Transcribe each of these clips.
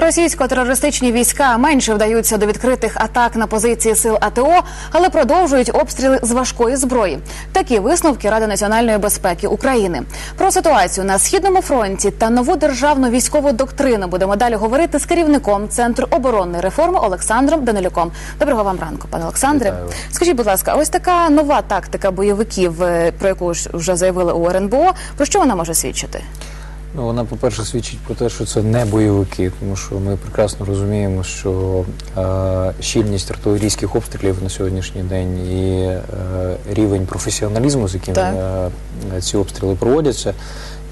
Російсько-терористичні війська менше вдаються до відкритих атак на позиції сил АТО, але продовжують обстріли з важкої зброї. Такі висновки Ради національної безпеки України. Про ситуацію на східному фронті та нову державну військову доктрину будемо далі говорити з керівником центру оборонної реформи Олександром Данилюком. Доброго вам ранку, пане Олександре. Вітаю. Скажіть, будь ласка, ось така нова тактика бойовиків, е, про яку вже заявили у РНБО. Про що вона може свідчити? Ну, вона, по-перше, свідчить про те, що це не бойовики, тому що ми прекрасно розуміємо, що е, щільність артилерійських обстрілів на сьогоднішній день і е, рівень професіоналізму, з яким е, ці обстріли проводяться,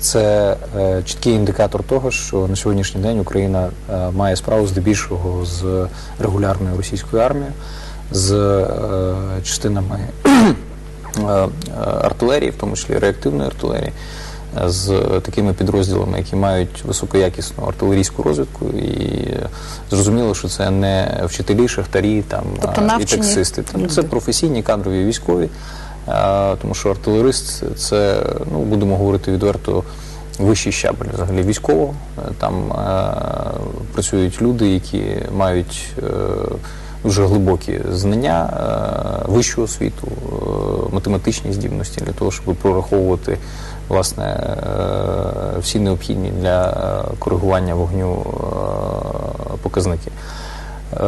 це е, чіткий індикатор того, що на сьогоднішній день Україна е, має справу здебільшого з регулярною російською армією, з е, частинами е, е, артилерії, в тому числі реактивної артилерії, з такими підрозділами, які мають високоякісну артилерійську розвідку, і зрозуміло, що це не вчителі, шахтарі там Тобто і таксисти. Там це професійні кадрові військові, тому що артилерист це, ну будемо говорити відверто. Вищий щабель взагалі військового. Е, Там е, працюють люди, які мають е, дуже глибокі знання, е, вищу освіту, е, математичні здібності для того, щоб прораховувати власне е, всі необхідні для е, коригування вогню е, показники.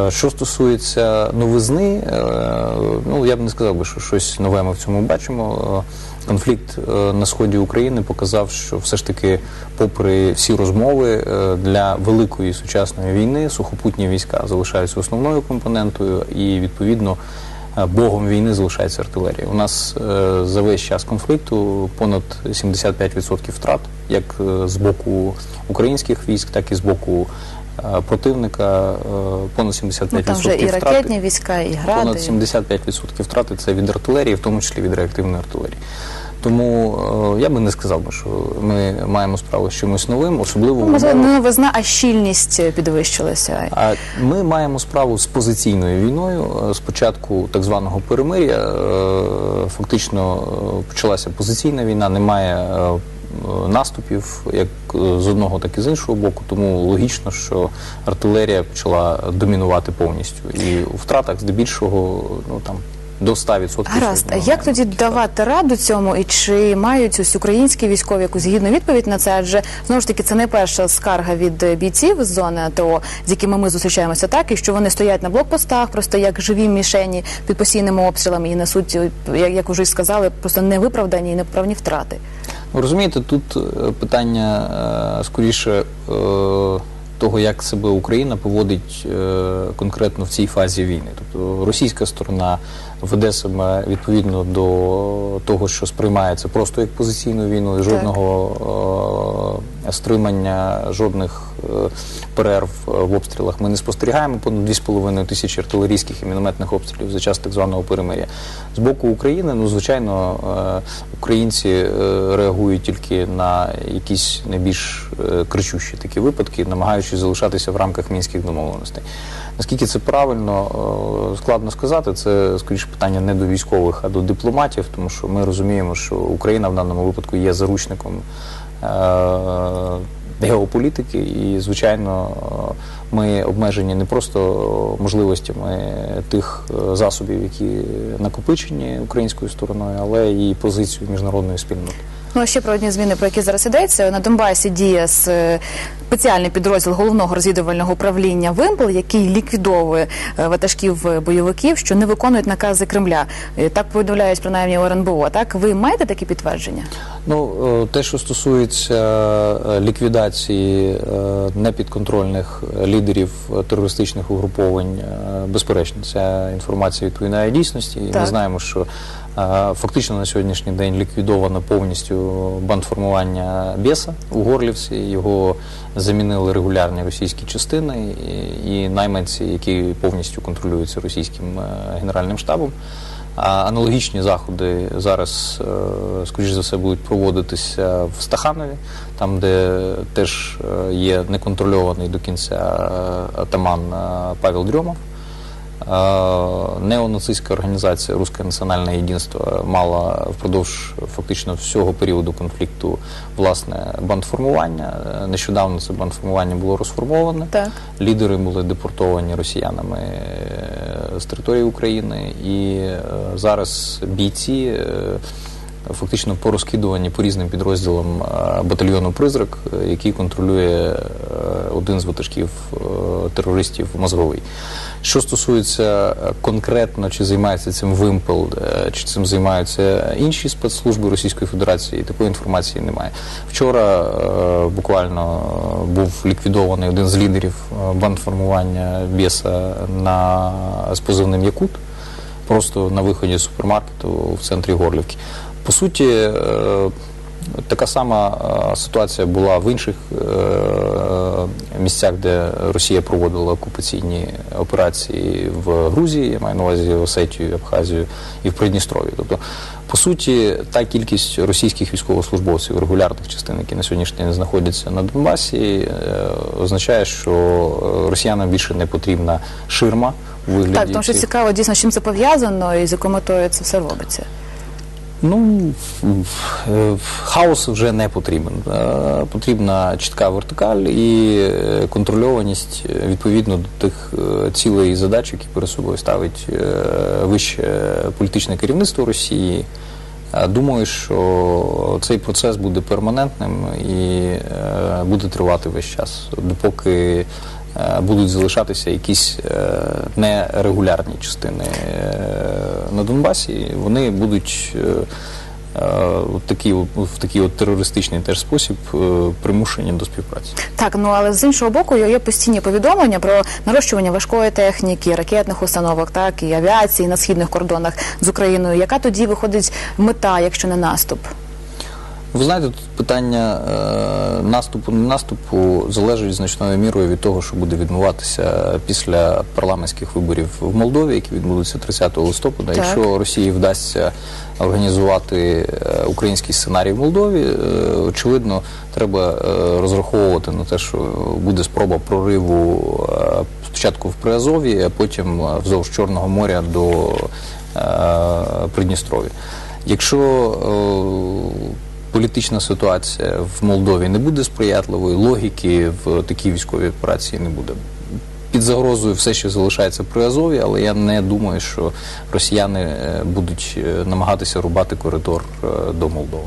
Що стосується новизни, ну я б не сказав би, що щось нове ми в цьому бачимо. Конфлікт на сході України показав, що все ж таки, попри всі розмови, для великої сучасної війни сухопутні війська залишаються основною компонентою, і відповідно богом війни залишається артилерія. У нас е, за весь час конфлікту понад 75% втрат, як е, з боку українських військ, так і з боку е, противника. е, Понад 75% Ну там вже і втрати. ракетні війська, і гради. Понад 75% втрати це від артилерії, в тому числі від реактивної артилерії. Тому е, я би не сказав що ми маємо справу з чимось новим, особливо Можливо, не новизна, а щільність підвищилася. а ми маємо справу з позиційною війною. Е, Спочатку так званого перемир'я е, фактично почалася позиційна війна, немає наступів як з одного, так і з іншого боку. Тому логічно, що артилерія почала домінувати повністю. І у втратах здебільшого ну там до 100%. Гаразд, а ну, як тоді давати раду цьому, і чи мають ось українські військові якусь гідну відповідь на це? Адже знову ж таки це не перша скарга від бійців з зони АТО, з якими ми зустрічаємося, так і що вони стоять на блокпостах, просто як живі мішені під постійними обстрілами і несуть, як, як уже сказали, просто невиправдані і неправні втрати. Ви розумієте, тут е, питання е, скоріше е, того, як себе Україна поводить е, конкретно в цій фазі війни. Тобто російська сторона веде себе відповідно до того, що сприймається просто як позиційну війну, жодного так. стримання, жодних е, перерв е, в обстрілах ми не спостерігаємо. Понад 2,5 тисячі артилерійських і мінометних обстрілів за час так званого перемир'я. З боку України, ну звичайно, е, українці е, реагують тільки на якісь найбільш е, кричущі такі випадки, намагаючись залишатися в рамках мінських домовленостей. Наскільки це правильно, е, складно сказати. Це скоріше питання не до військових, а до дипломатів, тому що ми розуміємо, що Україна в даному випадку є заручником е, геополітики, і звичайно, ми обмежені не просто можливостями тих е, засобів, які накопичені українською стороною, але і позицією міжнародної спільноти. Ну а ще про одні зміни, про які зараз йдеться. На Донбасі діє е, спеціальний підрозділ головного розвідувального управління Вимпел, який ліквідовує е, ватажків е, бойовиків, що не виконують накази Кремля. Так повідомляють принаймні у РНБО. Так ви маєте такі підтвердження? Ну, те, що стосується ліквідації непідконтрольних лідерів терористичних угруповань, безперечно, ця інформація відповідає дійсності. І Так. ми знаємо, що фактично на сьогоднішній день ліквідовано повністю бандформування Бєса у Горлівці. Його замінили регулярні російські частини і, найманці, які повністю контролюються російським е, генеральним штабом. Аналогічні заходи зараз, е, скоріш за все, будуть проводитися в Стаханові, там, де теж е, є неконтрольований до кінця е, атаман е, Павел Дрьомов. Е, Неонацистська організація Руське національне єдинство мала впродовж фактично всього періоду конфлікту власне бандформування. Е, Нещодавно це бандформування було розформоване. Так. Лідери були депортовані росіянами е, з території України, і зараз бійці фактично порозкидувані по різним підрозділам е, батальйону Призрак, е, який контролює е, один з ватажків терористів мозговий. Що стосується конкретно, чи займається цим вимпел, чи цим займаються інші спецслужби Російської Федерації, такої інформації немає. Вчора буквально був ліквідований один з лідерів бандформування Бєса на з позивним Якут, просто на виході з супермаркету в центрі Горлівки. По суті, е, така сама е, ситуація була в інших е, місцях, де Росія проводила окупаційні операції в Грузії, я маю на увазі Осетію, Абхазію і в Придністров'ї. Тобто, по суті, та кількість російських військовослужбовців регулярних частин, які на сьогоднішній день знаходяться на Донбасі, означає, що росіянам більше не потрібна ширма вигляді Так, тому що цікаво дійсно, з чим це пов'язано і з якою метою це все робиться. Ну, е, хаос вже не потрібен. Е, Потрібна чітка вертикаль і е, контрольованість відповідно до тих цілей і задач, які перед собою ставить вище політичне керівництво Росії. Думаю, що цей процес буде перманентним і буде тривати весь час, допоки будуть залишатися якісь е, нерегулярні частини е, на Донбасі. Вони будуть е, е, такі, в такий от терористичний теж спосіб е, примушені до співпраці. Так, ну але з іншого боку, є постійні повідомлення про нарощування важкої техніки, ракетних установок, так і авіації на східних кордонах з Україною. Яка тоді виходить мета, якщо не наступ? Ви знаєте, тут питання е, наступу не наступу залежить значною мірою від того, що буде відбуватися після парламентських виборів в Молдові, які відбудуться 30 листопада. Так. Якщо Росії вдасться організувати е, український сценарій в Молдові, е, очевидно, треба е, розраховувати на те, що буде спроба прориву е, спочатку в Приазові, а потім вздовж Чорного моря до е, Придністров'я. Якщо е, політична ситуація в Молдові не буде сприятливою, логіки в такій військовій операції не буде. Під загрозою все ще залишається при Азові, але я не думаю, що росіяни е, будуть е, намагатися рубати коридор е, до Молдови.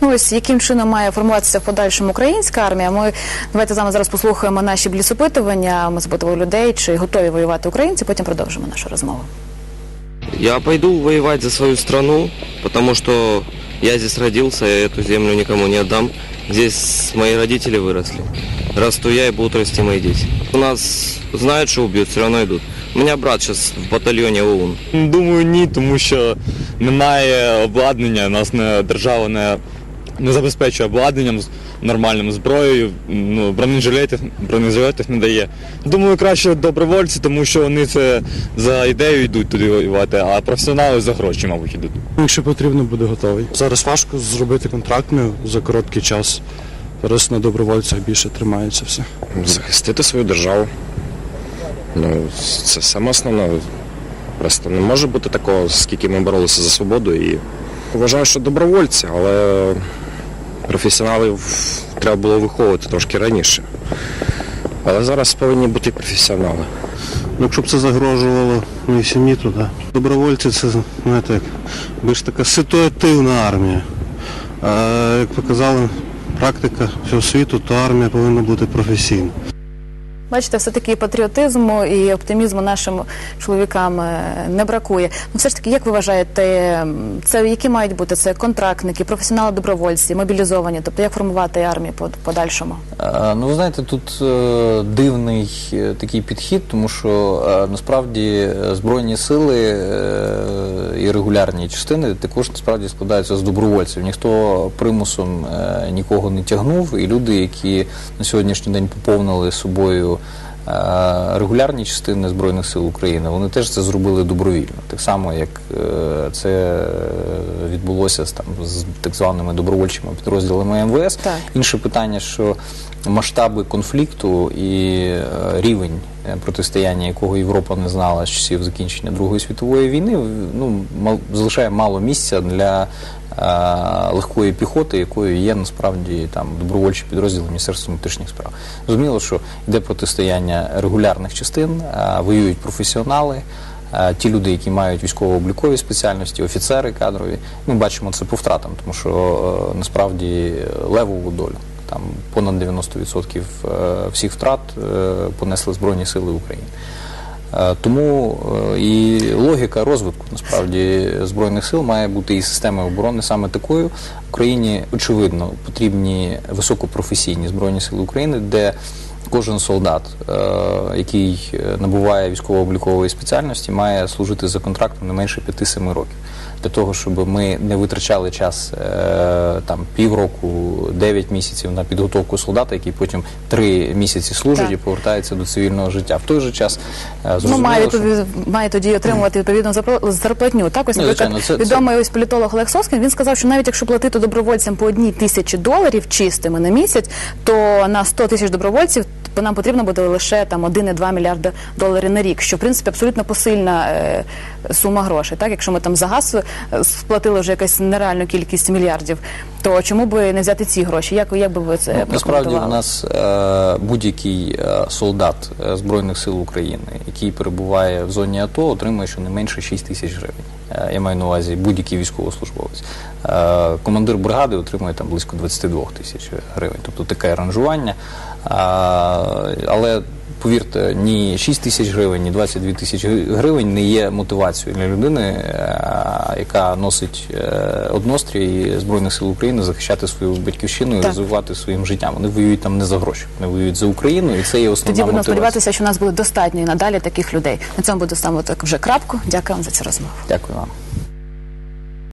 Ну ось яким чином має формуватися в подальшому українська армія? Ми давайте з вами зараз послухаємо наші бліцопитування. Ми запитували людей, чи готові воювати українці. Потім продовжимо нашу розмову. Я пойду воевать за свою страну, потому что я здесь родился, я эту землю никому не отдам. Здесь мои родители выросли. Расту я и будут расти мои дети. У нас знают, что убьют, все равно идут. У меня брат сейчас в батальоне ОУН. Думаю, ні, тому що немає обладнання, нас не держава не, не забезпечує обладнанням нормальним зброєю, ну, бронежилетів, бронежилетів не дає. Думаю, краще добровольці, тому що вони це за ідею йдуть туди воювати, а професіонали за гроші, мабуть, йдуть. Якщо потрібно, буде готовий. Зараз важко зробити контрактною за короткий час. Зараз на добровольцях більше тримається все. захистити свою державу. Ну, це саме основне. Просто не може бути такого, скільки ми боролися за свободу. І вважаю, що добровольці, але професіоналів треба було виховувати трошки раніше. Але зараз повинні бути професіонали. Ну, якщо б це загрожувало моїй сім'ї, то да. Добровольці це, знаєте, як більш така ситуативна армія. А як показала практика всього світу, то армія повинна бути професійна. Бачите, все таки патріотизму і оптимізму нашим чоловікам е, не бракує. Ну, все ж таки, як ви вважаєте, це які мають бути це контрактники, професіонали, добровольці, мобілізовані? Тобто, як формувати армію по подальшому? Е, Ну, ви знаєте, тут е, дивний такий підхід, тому що насправді збройні сили і регулярні частини також насправді складаються з добровольців. Ніхто примусом нікого не тягнув, і люди, які на сьогоднішній день поповнили собою регулярні частини Збройних сил України вони теж це зробили добровільно, так само як е, це відбулося з там з так званими добровольчими підрозділами МВС. Так. Інше питання, що масштаби конфлікту і е, рівень е, протистояння, якого Європа не знала з часів закінчення Другої світової війни, ну залишає мало місця для легкої піхоти, якою є насправді там добровольчі підрозділи Міністерства внутрішніх справ. Зрозуміло, що йде протистояння регулярних частин, е, воюють професіонали. е, Ті люди, які мають військово-облікові спеціальності, офіцери кадрові, ми бачимо це по втратам, тому що е, насправді левову долю там понад 90% е, всіх втрат е, понесли Збройні Сили України. Е, Тому е, і логіка розвитку насправді збройних сил має бути і системи оборони саме такою. Україні очевидно потрібні високопрофесійні збройні сили України, де кожен солдат, е, який набуває військово-облікової спеціальності, має служити за контрактом не менше 5-7 років. Для того, щоб ми не витрачали час е, там півроку, 9 місяців на підготовку солдата, який потім 3 місяці служить і повертається до цивільного життя. В той же час е, Ну, має, що... має тоді отримувати відповідну зарплатню. Так, ось, Ну, наприклад, звичайно, це- це- ось політолог Олег Соскін, він сказав, що навіть якщо платити добровольцям по одній тисячі доларів чистими на місяць, то на 100 тисяч добровольців нам потрібно буде лише там 1,2 мільярда доларів на рік, що в принципі абсолютно посильна е, сума грошей. Так, якщо ми там за газ е, сплатили вже якась нереальну кількість мільярдів, то чому би не взяти ці гроші? Як, як би ви це Ну, Насправді у нас е, будь-який е, солдат Збройних сил України, який перебуває в зоні АТО, отримує щонайменше 6 тисяч гривень. Е, я маю на увазі будь-який військовослужбовець. Е, командир бригади отримує там близько 22 тисяч гривень. Тобто таке аранжування. Але повірте, ні 6 тисяч гривень, ні 22 тисячі гривень не є мотивацією для людини, е, яка носить е, однострій Збройних сил України захищати свою батьківщину і Так. розвивати своїм життям. Вони воюють там не за гроші, вони воюють за Україну, і це є основна Тоді будемо сподіватися, що у нас буде достатньо і надалі таких людей. На цьому буду ставити вже крапку. Дякую вам за цю розмову. Дякую вам.